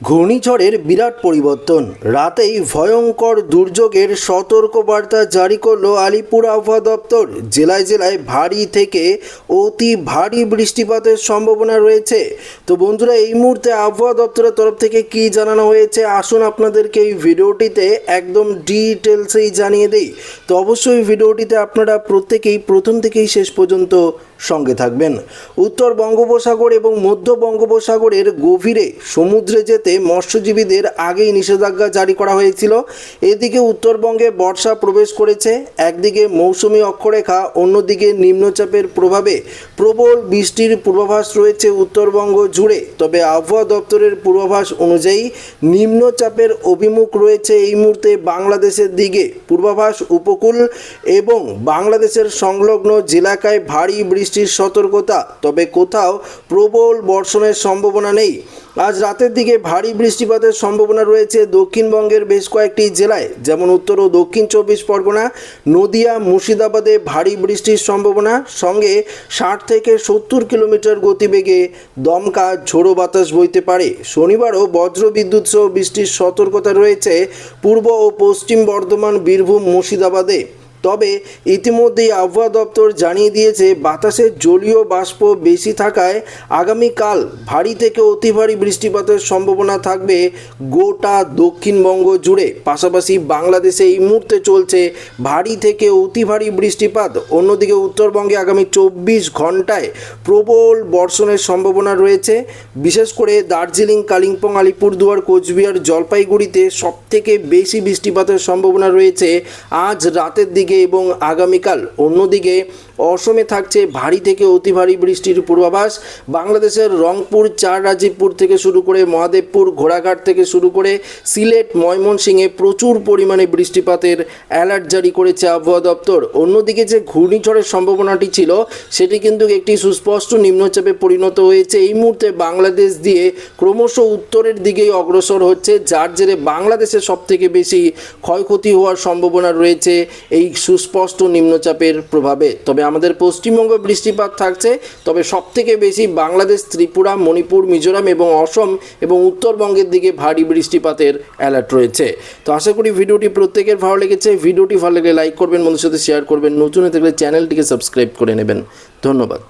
ঘূর্ণিঝড়ের বিরাট পরিবর্তন। রাতেই ভয়ঙ্কর দুর্যোগের সতর্কবার্তা জারি করল আলিপুর আবহাওয়া দপ্তর। জেলায় জেলায় ভারী থেকে অতি ভারী বৃষ্টিপাতের সম্ভাবনা রয়েছে। তো বন্ধুরা, এই মুহূর্তে আবহাওয়া দপ্তরের তরফ থেকে কি জানানো হয়েছে? আসুন আপনাদেরকে এই ভিডিওটিতে একদম ডিটেলসেই জানিয়ে দিই। তো অবশ্যই ভিডিওটিতে আপনারা প্রত্যেকেই, প্রথম থেকেই শেষ পর্যন্ত সঙ্গে থাকবেন। উত্তর বঙ্গোপসাগর এবং মধ্য বঙ্গোপসাগরের গভীরে সমুদ্রে যেতে মৎস্যজীবীদের আগেই নিষেধাজ্ঞা জারি করা হয়েছিল। এদিকে উত্তরবঙ্গে বর্ষা প্রবেশ করেছে। একদিকে মৌসুমি অক্ষরেখা, অন্যদিকে নিম্নচাপের প্রভাবে প্রবল বৃষ্টির পূর্বাভাস রয়েছে উত্তরবঙ্গ জুড়ে। তবে আবহাওয়া দপ্তরের পূর্বাভাস অনুযায়ী নিম্নচাপের অভিমুখ রয়েছে এই মুহূর্তে বাংলাদেশের দিকে। পূর্বাভাস উপকূল এবং বাংলাদেশের সংলগ্ন জেলাকায় ভারী বৃষ্টির সতর্কতা, তবে কোথাও প্রবল বর্ষণের সম্ভাবনা নেই। আজ রাতের দিকে ভারী বৃষ্টিপাতের সম্ভাবনা রয়েছে দক্ষিণবঙ্গের বেশ কয়েকটি জেলায়, যেমন উত্তর ও দক্ষিণ চব্বিশ পরগনা, নদিয়া, মুর্শিদাবাদে ভারী বৃষ্টির সম্ভাবনা, সঙ্গে ষাট থেকে সত্তর কিলোমিটার গতিবেগে দমকা ঝোড়ো বাতাস বইতে পারে। শনিবারও বজ্র বিদ্যুৎ সহ বৃষ্টির সতর্কতা রয়েছে পূর্ব ও পশ্চিম বর্ধমান, বীরভূম, মুর্শিদাবাদে। তবে ইতিমধ্যেই আবহাওয়া দপ্তর জানিয়ে দিয়েছে বাতাসের জলীয় বাষ্প বেশি থাকায় আগামীকাল ভারী থেকে অতি ভারী বৃষ্টিপাতের সম্ভাবনা থাকবে গোটা দক্ষিণবঙ্গ জুড়ে। পাশাপাশি বাংলাদেশে এই মুহূর্তে চলছে ভারী থেকে অতি ভারী বৃষ্টিপাত। অন্যদিকে উত্তরবঙ্গে আগামী চব্বিশ ঘন্টায় প্রবল বর্ষণের সম্ভাবনা রয়েছে। বিশেষ করে দার্জিলিং, কালিম্পং, আলিপুরদুয়ার, কোচবিহার, জলপাইগুড়িতে সবথেকে বেশি বৃষ্টিপাতের সম্ভাবনা রয়েছে। আজ রাতের দিকে এবং আগামীকাল অন্যদিকে অসমে থাকছে ভারী থেকে অতি ভারী বৃষ্টির পূর্বাভাস। বাংলাদেশের রংপুর, চার রাজীবপুর থেকে শুরু করে মহাদেবপুর, ঘোড়াঘাট থেকে শুরু করে সিলেট, ময়মনসিংহে প্রচুর পরিমাণে বৃষ্টিপাতের অ্যালার্ট জারি করেছে আবহাওয়া দপ্তর। অন্যদিকে যে ঘূর্ণিঝড়ের সম্ভাবনাটি ছিল, সেটি কিন্তু একটি সুস্পষ্ট নিম্নচাপে পরিণত হয়েছে। এই মুহূর্তে বাংলাদেশ দিয়ে ক্রমশ উত্তরের দিকেই অগ্রসর হচ্ছে, যার জেরে বাংলাদেশে সবথেকে বেশি ক্ষয়ক্ষতি হওয়ার সম্ভাবনা রয়েছে এই সুস্পষ্ট নিম্নচাপের প্রভাবে। তবে আমাদের পশ্চিমবঙ্গ বৃষ্টিপাত থাকছে, তবে সবথেকে বেশি বাংলাদেশ, ত্রিপুরা, মণিপুর, মিজোরাম এবং অসম এবং উত্তরবঙ্গের দিকে ভারী বৃষ্টিপাতের অ্যালার্ট রয়েছে। তো আশা করি ভিডিওটি প্রত্যেকের ভালো লেগেছে। ভিডিওটি ভালো লাগলে লাইক করবেন বন্ধুর সাথে শেয়ার করবেন। নতুন হয়ে থাকলে চ্যানেলটিকে সাবস্ক্রাইব করে নেবেন। ধন্যবাদ।